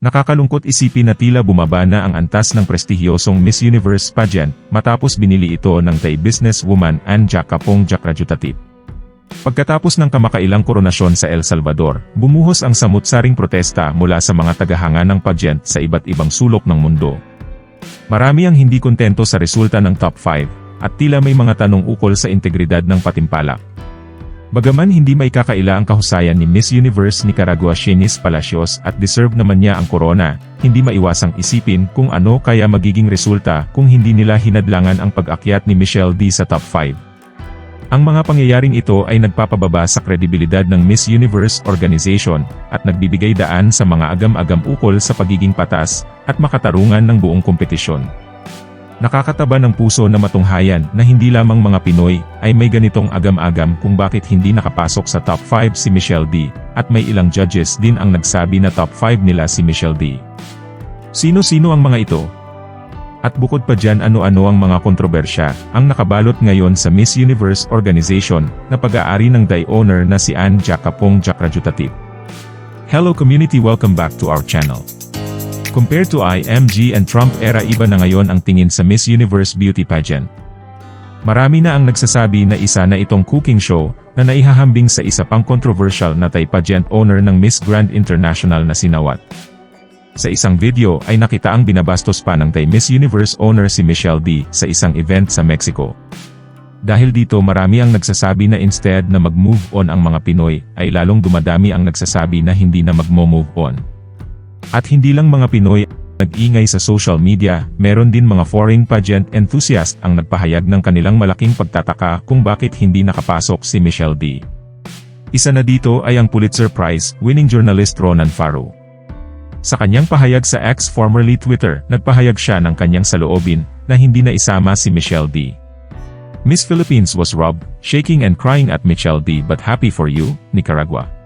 Nakakalungkot isipin na tila bumaba na ang antas ng prestihiyosong Miss Universe pageant matapos binili ito ng Thai businesswoman Anja Kapong Jakrajutatit. Pagkatapos ng kamakailang koronasyon sa El Salvador, bumuhos ang samut-saring protesta mula sa mga tagahanga ng pageant sa iba't ibang sulok ng mundo. Marami ang hindi kontento sa resulta ng top 5, at tila may mga tanong ukol sa integridad ng patimpalak. Bagaman hindi may kakaila ang kahusayan ni Miss Universe Nicaragua Shenis Palacios at deserve naman niya ang korona, hindi maiwasang isipin kung ano kaya magiging resulta kung hindi nila hinadlangan ang pag-akyat ni Michelle D sa top 5. Ang mga pangyayaring ito ay nagpapababa sa kredibilidad ng Miss Universe organization at nagbibigay daan sa mga agam-agam ukol sa pagiging patas at makatarungan ng buong kompetisyon. Nakakataba ng puso na matunghayan na hindi lamang mga Pinoy ay may ganitong agam-agam kung bakit hindi nakapasok sa top 5 si Michelle D, at may ilang judges din ang nagsabi na top 5 nila si Michelle D. Sino-sino ang mga ito? At bukod pa dyan ano-ano ang mga kontrobersya ang nakabalot ngayon sa Miss Universe organization na pag-aari ng Dai owner na si Anne Jacapong Jakrajutatit. Hello community welcome back to our channel. Compared to IMG and Trump era iba na ngayon ang tingin sa Miss Universe beauty pageant. Marami na ang nagsasabi na isa na itong cooking show na naihahambing sa isa pang controversial na Thai pageant owner ng Miss Grand International na sinawat. Sa isang video ay nakita ang binabastos pa ng Thai Miss Universe owner si Michelle D sa isang event sa Mexico. Dahil dito marami ang nagsasabi na instead na mag-move on ang mga Pinoy, ay lalong dumadami ang nagsasabi na hindi na mag-move on. At hindi lang mga Pinoy nag-ingay sa social media, meron din mga foreign pageant enthusiast ang nagpahayag ng kanilang malaking pagtataka kung bakit hindi nakapasok si Michelle D. Isa na dito ay ang Pulitzer Prize winning journalist Ronan Farrow. Sa kanyang pahayag sa X formerly Twitter, nagpahayag siya ng kanyang saloobin na hindi na isama si Michelle D. Miss Philippines was robbed, shaking and crying at Michelle D but happy for you, Nicaragua.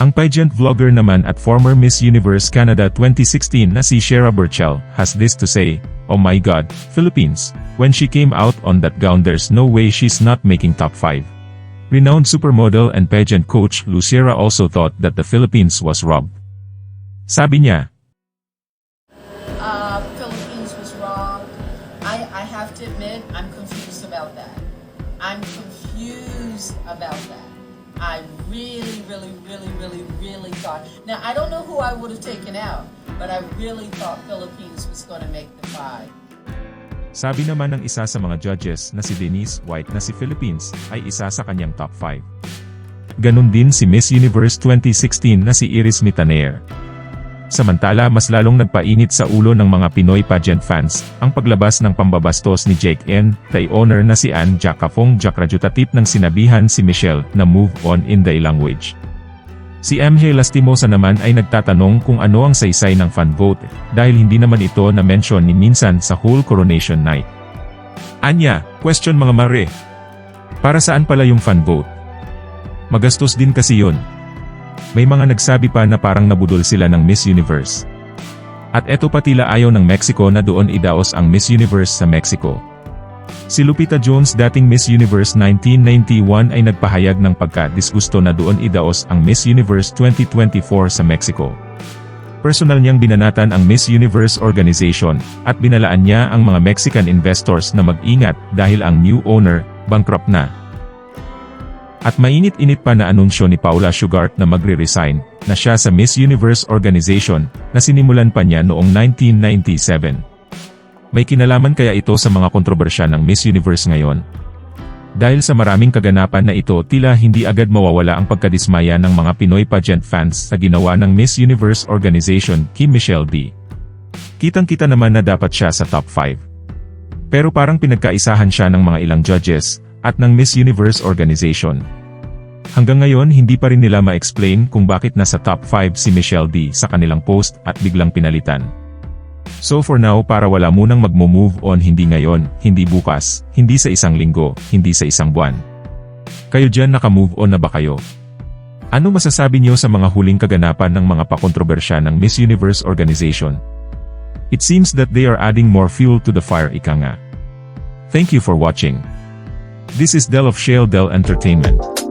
Ang pageant vlogger naman at former Miss Universe Canada 2016 na si Shera Burchell has this to say, Oh my God, Philippines, when she came out on that gown there's no way she's not making top 5. Renowned supermodel and pageant coach Lucera also thought that the Philippines was robbed. Sabi niya, uh, Philippines was wrong. I, I have to admit, I'm confused about that. I'm confused about that. I really, really, really, really, really thought. Now, I don't know who I would have taken out, but I really thought Philippines was going to make the five. Sabi naman ng isa sa mga judges na si Denise White na si Philippines ay isa sa kanyang top 5. Ganon din si Miss Universe 2016 na si Iris Mitaner. Samantala mas lalong nagpainit sa ulo ng mga Pinoy pageant fans, ang paglabas ng pambabastos ni Jake N. Thai owner na si Anne Jacafong Jakrajutatit ng sinabihan si Michelle na move on in Thai language. Si MJ Lastimosa naman ay nagtatanong kung ano ang saysay ng fan vote, dahil hindi naman ito na-mention ni minsan sa whole coronation night. Anya, question mga mare. Para saan pala yung fan vote? Magastos din kasi yun. May mga nagsabi pa na parang nabudol sila ng Miss Universe. At eto pa tila ayaw ng Mexico na doon idaos ang Miss Universe sa Mexico. Si Lupita Jones dating Miss Universe 1991 ay nagpahayag ng pagka-disgusto na doon idaos ang Miss Universe 2024 sa Mexico. Personal niyang binanatan ang Miss Universe organization, at binalaan niya ang mga Mexican investors na mag-ingat dahil ang new owner, bankrupt na. At mainit-init pa na anunsyo ni Paula Sugart na magre-resign, na siya sa Miss Universe organization, na sinimulan pa niya noong 1997. May kinalaman kaya ito sa mga kontrobersya ng Miss Universe ngayon? Dahil sa maraming kaganapan na ito tila hindi agad mawawala ang pagkadismaya ng mga Pinoy pageant fans sa ginawa ng Miss Universe organization kay Michelle D. Kitang-kita naman na dapat siya sa top 5. Pero parang pinagkaisahan siya ng mga ilang judges, at ng Miss Universe organization. Hanggang ngayon hindi pa rin nila ma-explain kung bakit nasa top 5 si Michelle D sa kanilang post at biglang pinalitan. So for now para wala munang magmo-move on hindi ngayon, hindi bukas, hindi sa isang linggo, hindi sa isang buwan. Kayo dyan naka-move on na ba kayo? Ano masasabi niyo sa mga huling kaganapan ng mga pakontrobersya ng Miss Universe organization? It seems that they are adding more fuel to the fire ika nga. Thank you for watching. This is Del of Shale Del Entertainment.